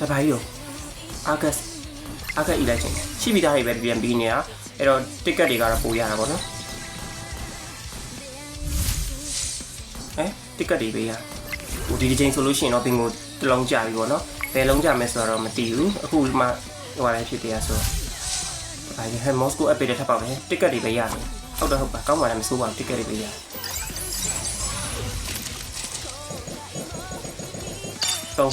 တပိုင်းရောအာဂတ်အာဂတ် election ရှိပြီးသားတွေပဲပြန်ပြီးနေတာအဲ့တော့ ticket တွေကတော့ပို့ရတာပေါ့နော်ဟဲ့ ticket တွေပေးရဟိုဒီဒီချိန်ဆိုလို့ရှိရင်တော့ဘင်ကိုတစ်လုံးကြပြီပေါ့နော်ဘယ်လုံးကြမယ်ဆိုတော့မသိဘူးအခုမှဟိုပါလေဖြစ်တရားဆိုတော့တပိုင်းဟဲ့ Moscow app တွေထပ်ပေါက်တယ် ticket တွေပဲရတယ်ဟုတ်တော့ဟုတ်ပါကောင်းပါလားမဆိုးပါဘူး ticket တွေပဲရတယ်တော့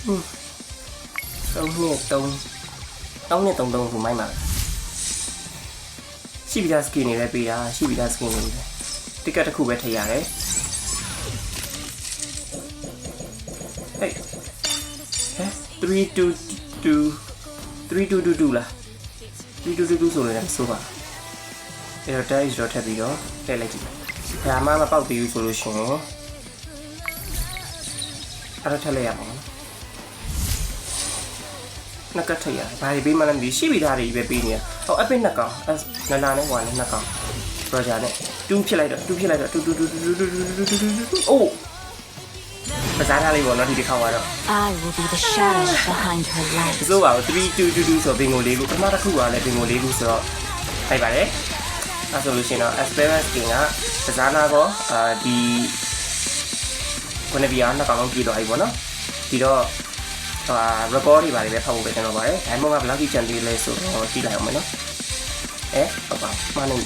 3နှစ်3 3နှစ်3 3ခုမိုက်မှာရှိပြီးသား skin တွေလည်းပေးတာရှိပြီးသား skin တွေလည်းတစ်ကတ်တစ်ခုပဲထည့်ရတယ်ဟေးဟဲ322 3222လား3222ဆိုလို့လည်းဆိုပါအဲ့တော့ dash တော့ထပ်ပြီးတော့ထည့်လိုက်ကြည့်ဒါမှမပေါက်သေးဘူးဆိုလို့ရှိရင်အဲ့တော့ထည့်လိုက်ရပါမယ် နှစ်ကတ်ထည့်ရတယ်ဘာတွေပေးမှလည်းမသိဘူးရှိပြီးသားတွေပဲပေးနေရဟော epic နှစ်ကောင်နလာနဲ့ဟိုကလည်းနှစ်ကောင် Roger နဲ့တူးဖြစ်လိုက်တော့တူးဖြစ်လိုက်တော့တူးတူးတူးတူးတူးတူးတူးတူးတူးတူးအိုးပစားထားလေးပေါ့နော်ဒီတစ်ခါကတော့ I will be the shadow behind her light. ဆိုပါဘူး3222ဆိုဘင်ကိုလေးခုပထမတစ်ခုကလည်းဘင်ကိုလေးခုဆိုတော့ထိုက်ပါတယ်အဲဆိုလို့ရှိရင်တော့ Aspirant Skin ကပစားနာကောအာဒီခုနကပြားနှစ်ကောင်လုံးပြည်သွားပြီပေါ့နော်ဒီတော့ ဟာ record တွေပါတယ်ပဲဖတ်ဖို့ပဲကျွန်တော်ပါတယ် Diamond ကဘယ်လောက်ကြီးကျန်သေးလဲဆိုတော့ကြည့်လိုက်အောင်မယ်နော်အဲဟုတ်ပါမှန်နေဩ